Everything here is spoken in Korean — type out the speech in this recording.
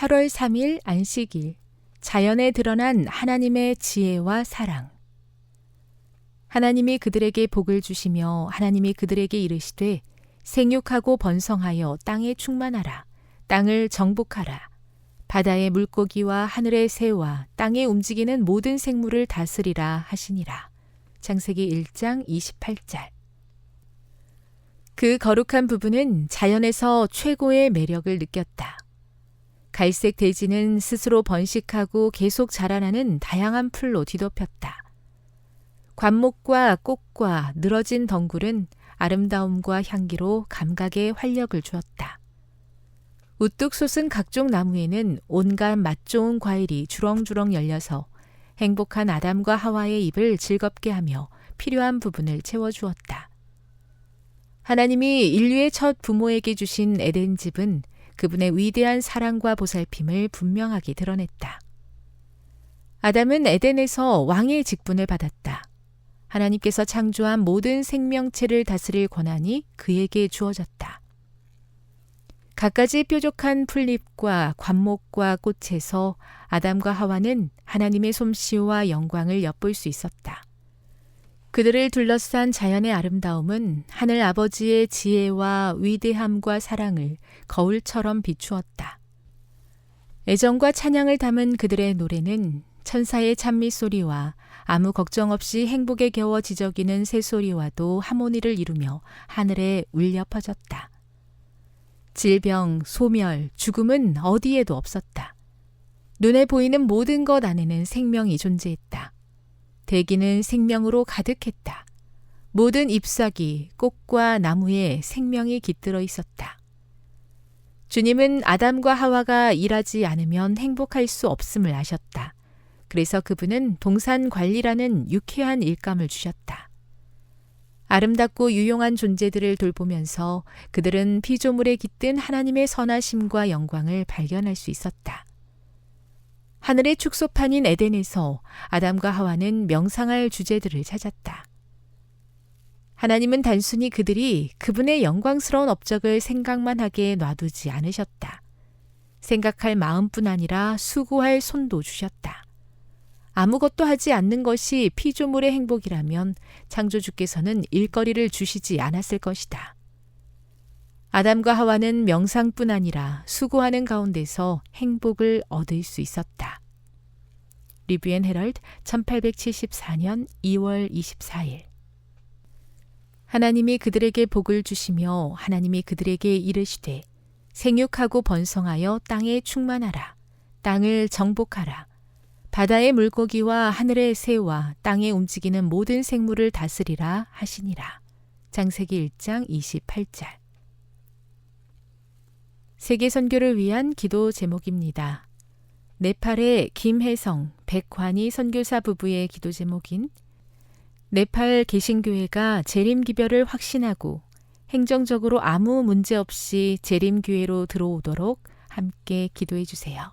8월 3일 안식일 자연에 드러난 하나님의 지혜와 사랑. 하나님이 그들에게 복을 주시며 하나님이 그들에게 이르시되 생육하고 번성하여 땅에 충만하라 땅을 정복하라. 바다의 물고기와 하늘의 새와 땅에 움직이는 모든 생물을 다스리라 하시니라. 창세기 1장 28절. 그 거룩한 부부는 자연에서 최고의 매력을 느꼈다. 갈색 대지는 스스로 번식하고 계속 자라나는 다양한 풀로 뒤덮였다. 관목과 꽃과 늘어진 덩굴은 아름다움과 향기로 감각에 활력을 주었다. 우뚝 솟은 각종 나무에는 온갖 맛 좋은 과일이 주렁주렁 열려서 행복한 아담과 하와의 입을 즐겁게 하며 필요한 부분을 채워주었다. 하나님이 인류의 첫 부모에게 주신 에덴 집은 그분의 위대한 사랑과 보살핌을 분명하게 드러냈다. 아담은 에덴에서 왕의 직분을 받았다. 하나님께서 창조한 모든 생명체를 다스릴 권한이 그에게 주어졌다. 갖가지 뾰족한 풀잎과 관목과 꽃에서 아담과 하와는 하나님의 솜씨와 영광을 엿볼 수 있었다. 그들을 둘러싼 자연의 아름다움은 하늘 아버지의 지혜와 위대함과 사랑을 거울처럼 비추었다. 애정과 찬양을 담은 그들의 노래는 천사의 찬미 소리와 아무 걱정 없이 행복에 겨워 지저귀는 새소리와도 하모니를 이루며 하늘에 울려 퍼졌다. 질병, 소멸, 죽음은 어디에도 없었다. 눈에 보이는 모든 것 안에는 생명이 존재했다. 대기는 생명으로 가득했다. 모든 잎사귀, 꽃과 나무에 생명이 깃들어 있었다. 주님은 아담과 하와가 일하지 않으면 행복할 수 없음을 아셨다. 그래서 그분은 동산 관리라는 유쾌한 일감을 주셨다. 아름답고 유용한 존재들을 돌보면서 그들은 피조물에 깃든 하나님의 선하심과 영광을 발견할 수 있었다. 하늘의 축소판인 에덴에서 아담과 하와는 명상할 주제들을 찾았다. 하나님은 단순히 그들이 그분의 영광스러운 업적을 생각만 하게 놔두지 않으셨다. 생각할 마음뿐 아니라 수고할 손도 주셨다. 아무것도 하지 않는 것이 피조물의 행복이라면 창조주께서는 일거리를 주시지 않았을 것이다. 아담과 하와는 명상뿐 아니라 수고하는 가운데서 행복을 얻을 수 있었다. 리뷰앤 헤럴드 1874년 2월 24일 하나님이 그들에게 복을 주시며 하나님이 그들에게 이르시되 생육하고 번성하여 땅에 충만하라 땅을 정복하라 바다의 물고기와 하늘의 새와 땅에 움직이는 모든 생물을 다스리라 하시니라. 장세기 1장 28절 세계 선교를 위한 기도 제목입니다. 네팔의 김혜성, 백환희 선교사 부부의 기도 제목인 네팔 개신교회가 재림기별을 확신하고 행정적으로 아무 문제 없이 재림교회로 들어오도록 함께 기도해 주세요.